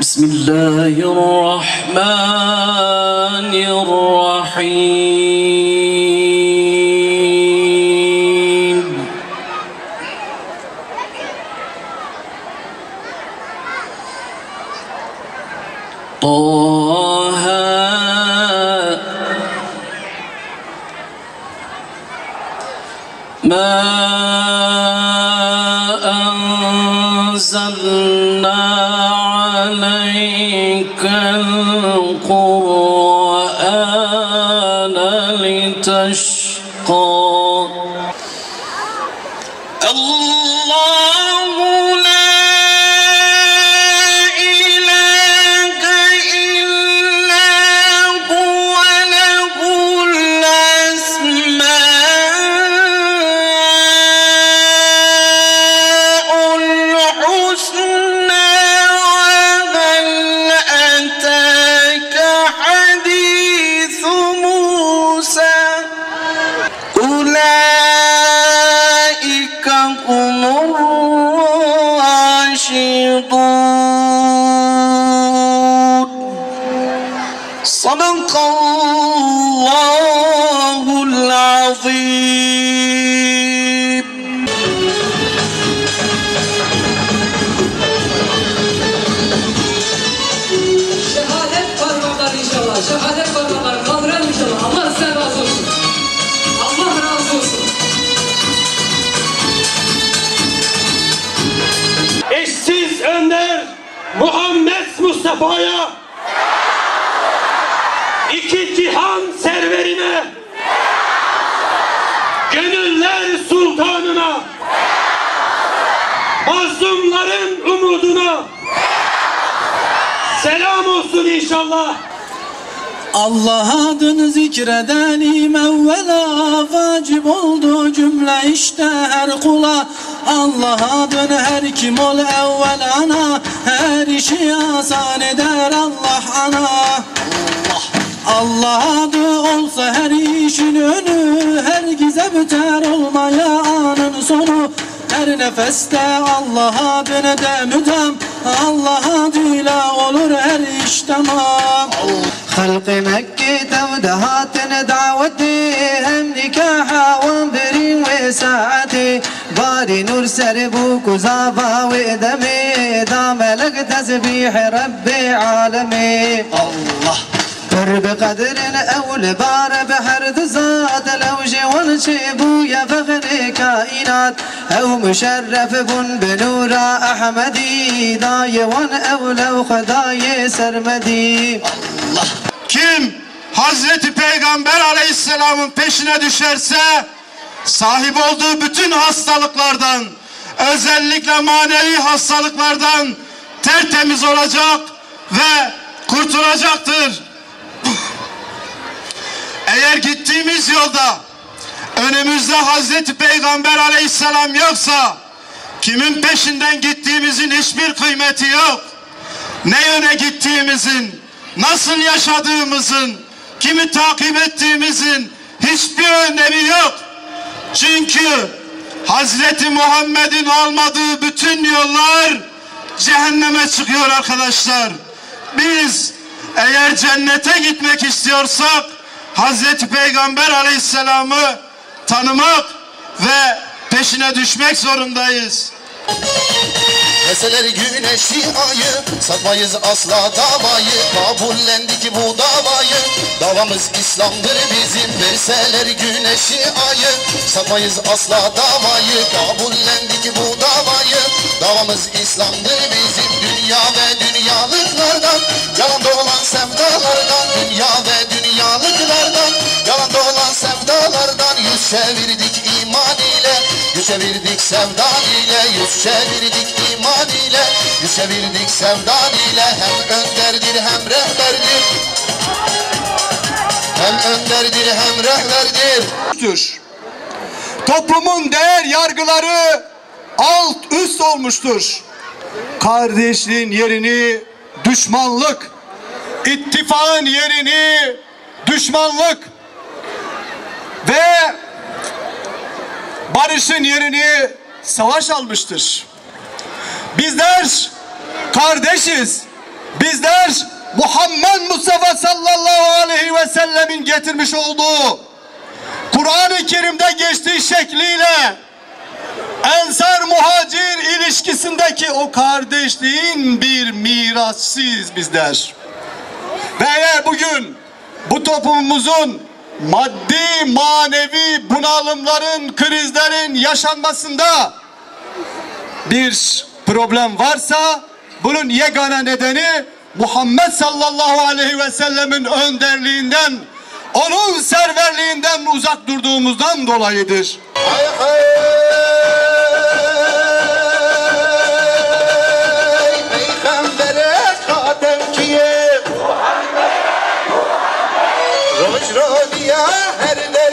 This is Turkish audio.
بسم الله الرحمن الرحيم. طه ما أنزلنا القرآن لتشقى. أولئك هم الراشدون. صدق الله العظيم. Mustafa'ya iki cihan serverine gönüller sultanına mazlumların umuduna selam olsun inşallah. Allah adını zikredelim evvela Vacip oldu cümle işte her kula Allah adını her kim ol evvelana Her işi asan eder Allah ana Allah adı olsa her işin önü Herkese biter olmaya anın sonu her nefeste Allah adını de müdem Allah adıyla olur her iş tamam خلق مكة تودهاتنا دعوتي هم نكاحا وانبري وساعتي ماري نور سربو كزافا ويدمي دام لك دا ملک تسبیح رب عالمي. الله. قرب قدر الأول بار بحر ذات لو جوان شبو يا فخر كائنات. أو مشرف بن بنورا أحمدي. داي وان اولو خداي سرمدي. الله. Allah kim Hazreti عليه السلام peşine düşerse sahip olduğu bütün hastalıklardan özellikle manevi hastalıklardan tertemiz olacak ve kurtulacaktır. Eğer gittiğimiz yolda önümüzde Hazreti Peygamber Aleyhisselam yoksa kimin peşinden gittiğimizin hiçbir kıymeti yok. Ne yöne gittiğimizin, nasıl yaşadığımızın, kimi takip ettiğimizin hiçbir önemi yok. Çünkü Hazreti Muhammed'in almadığı bütün yollar cehenneme çıkıyor arkadaşlar. Biz eğer cennete gitmek istiyorsak Hazreti Peygamber Aleyhisselam'ı tanımak ve peşine düşmek zorundayız. Meseler güneşi ayı Satmayız asla davayı Kabullendik bu davayı Davamız İslam'dır bizim Verseler güneşi ayı Satmayız asla davayı Kabullendik bu davayı. Davamız İslam'dır bizim Dünya ve dünyalıklardan. Yalan dolan sevdalardan Dünya ve dünyalıklardan. Yalan dolan sevdalardan Yüz çevirdik iman ile. Yüz çevirdik sevdan ile Yüz çevirdik iman ile. Yüz çevirdik sevdan ile Hem önderdir hem rehberdir. Hem önderdir hem rehberdir. Olmuştur. Toplumun değer yargıları alt üst olmuştur. Kardeşliğin yerini düşmanlık, ittifakın yerini düşmanlık ve barışın yerini savaş almıştır. Bizler kardeşiz, Bizler Muhammed Mustafa sallallahu aleyhi ve sellemin getirmiş olduğu Kur'an-ı Kerim'de geçtiği şekliyle Ensar muhacir ilişkisindeki o kardeşliğin bir mirasçıyız bizler. Ve eğer bugün bu toplumumuzun maddi manevi bunalımların, krizlerin yaşanmasında bir problem varsa bunun yegane nedeni Muhammed sallallahu aleyhi ve sellemin önderliğinden, onun serverliğinden uzak durduğumuzdan dolayıdır. Hay hay. Rodiya her der